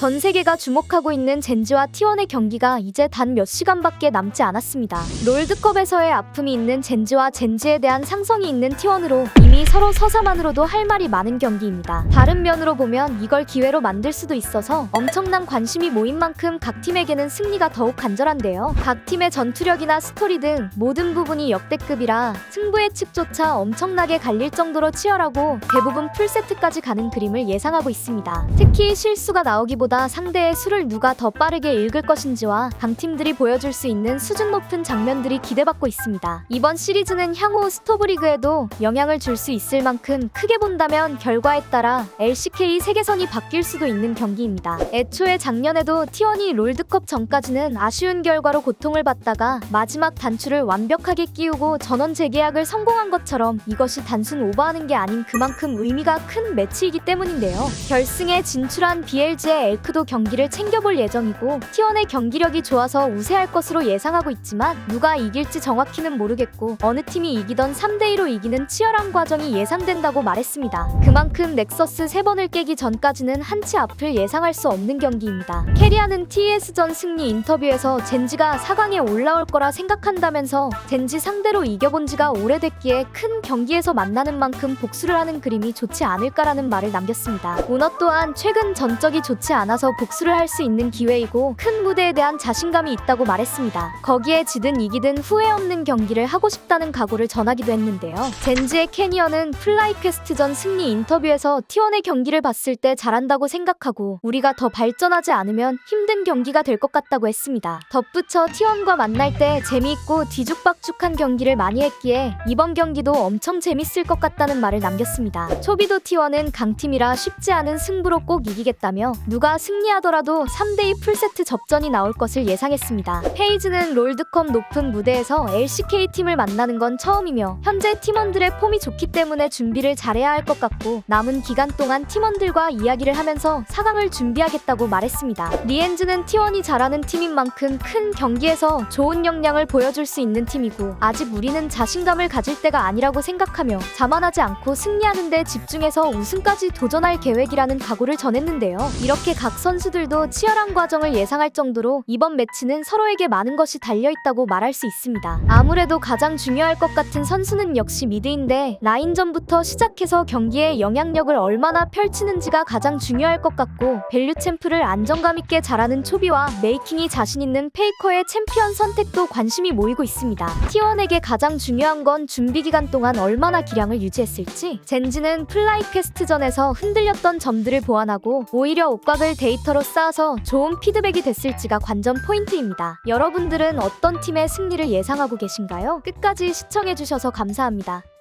전 세계가 주목하고 있는 젠지와 T1의 경기가 이제 단 몇 시간밖에 남지 않았습니다. 롤드컵에서의 아픔이 있는 젠지와 젠지에 대한 상성이 있는 T1으로 이미 서로 서사만으로도 할 말이 많은 경기입니다. 다른 면으로 보면 이걸 기회로 만들 수도 있어서 엄청난 관심이 모인 만큼 각 팀에게는 승리가 더욱 간절한데요. 각 팀의 전투력이나 스토리 등 모든 부분이 역대급이라 승부의 측조차 엄청나게 갈릴 정도로 치열하고 대부분 풀세트까지 가는 그림을 예상하고 있습니다. 특히 실수가 나오기보다 상대의 수를 누가 더 빠르게 읽을 것인지와 강팀들이 보여줄 수 있는 수준 높은 장면들이 기대받고 있습니다. 이번 시리즈는 향후 스토브리그에도 영향을 줄 수 있을 만큼 크게 본다면 결과에 따라 LCK 세계선이 바뀔 수도 있는 경기입니다. 애초에 작년에도 T1이 롤드컵 전까지는 아쉬운 결과로 고통을 받다가 마지막 단추를 완벽하게 끼우고 전원 재계약을 성공한 것처럼 이것이 단순 오버하는 게 아닌 그만큼 의미가 큰 매치이기 때문인데요. 결승에 진출한 BLG의 엘크도 경기를 챙겨볼 예정이고 T1의 경기력이 좋아서 우세할 것으로 예상하고 있지만 누가 이길지 정확히는 모르겠고 어느 팀이 이기던 3대2로 이기는 치열한 과정이 예상된다고 말했습니다. 그만큼 넥서스 3번을 깨기 전까지는 한치 앞을 예상할 수 없는 경기입니다. 캐리하는 TS전 승리 인터뷰에서 젠지가 4강에 올라올 거라 생각한다면서 젠지 상대로 이겨본 지가 오래됐기에 큰 경기에서 만나는 만큼 복수를 하는 그림이 좋지 않을까라는 말을 남겼습니다. 오너 또한 최근 전적이 좋지 않 아서 복수를 할 수 있는 기회이고 큰 무대에 대한 자신감이 있다고 말했습니다. 거기에 지든 이기든 후회 없는 경기를 하고 싶다는 각오를 전하기도 했는데요. 젠지의 캐니언은 플라이 퀘스트전 승리 인터뷰에서 T1의 경기를 봤을 때 잘한다고 생각하고 우리가 더 발전하지 않으면 힘든 경기가 될 것 같다고 했습니다. 덧붙여 T1과 만날 때 재미있고 뒤죽박죽한 경기를 많이 했기에 이번 경기도 엄청 재밌을 것 같다는 말을 남겼습니다. 초비도 T1은 강팀이라 쉽지 않은 승부로 꼭 이기겠다며 누가 승리하더라도 3대2 풀세트 접전이 나올 것을 예상했습니다. 페이즈는 롤드컵 높은 무대에서 LCK 팀을 만나는 건 처음이며 현재 팀원들의 폼이 좋기 때문에 준비를 잘해야 할 것 같고 남은 기간 동안 팀원들과 이야기를 하면서 4강을 준비하겠다고 말했습니다. 리엔즈는 T1이 잘하는 팀인 만큼 큰 경기에서 좋은 역량을 보여줄 수 있는 팀이고 아직 우리는 자신감을 가질 때가 아니라고 생각하며 자만하지 않고 승리하는 데 집중해서 우승까지 도전할 계획이라는 각오를 전했는데요. 이렇게 각 선수들도 치열한 과정을 예상할 정도로 이번 매치는 서로에게 많은 것이 달려있다고 말할 수 있습니다. 아무래도 가장 중요할 것 같은 선수는 역시 미드인데 라인전부터 시작해서 경기에 영향력을 얼마나 펼치는지가 가장 중요할 것 같고 밸류 챔프를 안정감 있게 잘하는 초비와 메이킹이 자신 있는 페이커의 챔피언 선택도 관심이 모이고 있습니다. T1에게 가장 중요한 건 준비 기간 동안 얼마나 기량을 유지했을지 젠지는 플라이 퀘스트전에서 흔들렸던 점들을 보완하고 오히려 옥각을 데이터로 쌓아서 좋은 피드백이 됐을지가 관전 포인트입니다. 여러분들은 어떤 팀의 승리를 예상하고 계신가요? 끝까지 시청해주셔서 감사합니다.